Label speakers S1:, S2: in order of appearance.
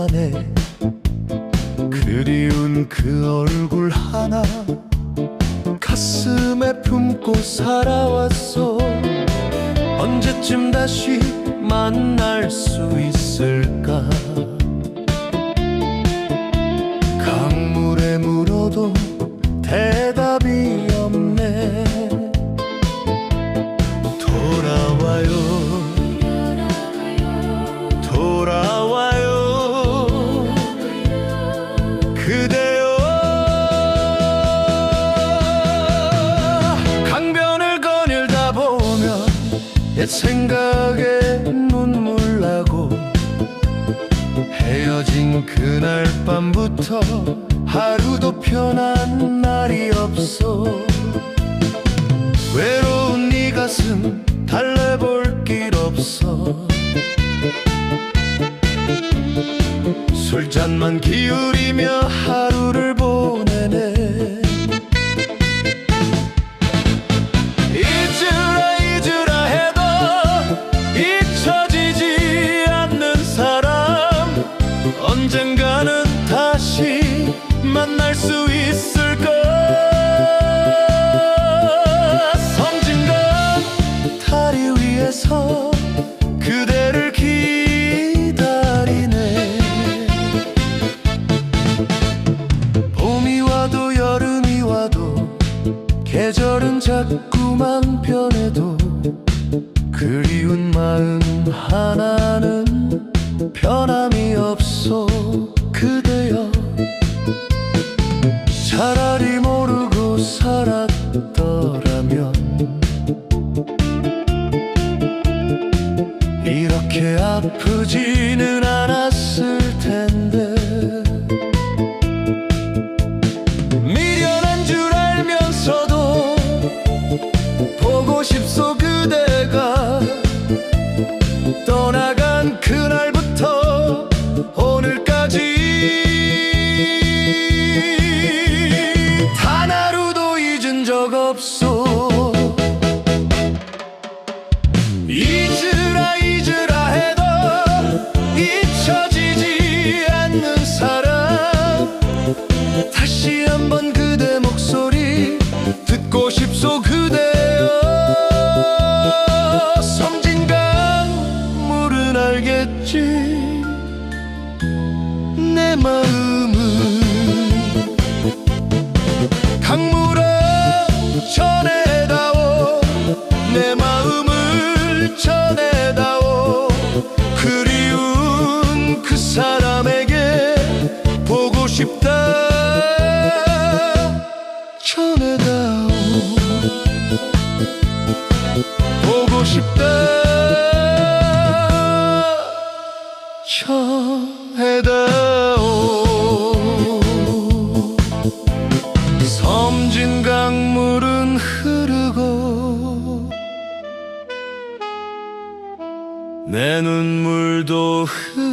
S1: 안에 그리운 그 얼굴 하나 가슴에 품고 살아왔어 언제쯤 다시 만날 수 있을까 옛 생각에 눈물 나고 헤어진 그날 밤부터 하루도 편한 날이 없어. 외로운 네 가슴 달래볼 길 없어. 술잔만 기울이며 하루를 계절은 자꾸만 변해도 그리운 마음 하나는 변함이 없어 적 없소 그 사람에게 보고 싶다. 전해다오 보고 싶다. 전해다오 섬진 강물은 흐르고 내 눈물도 흐르고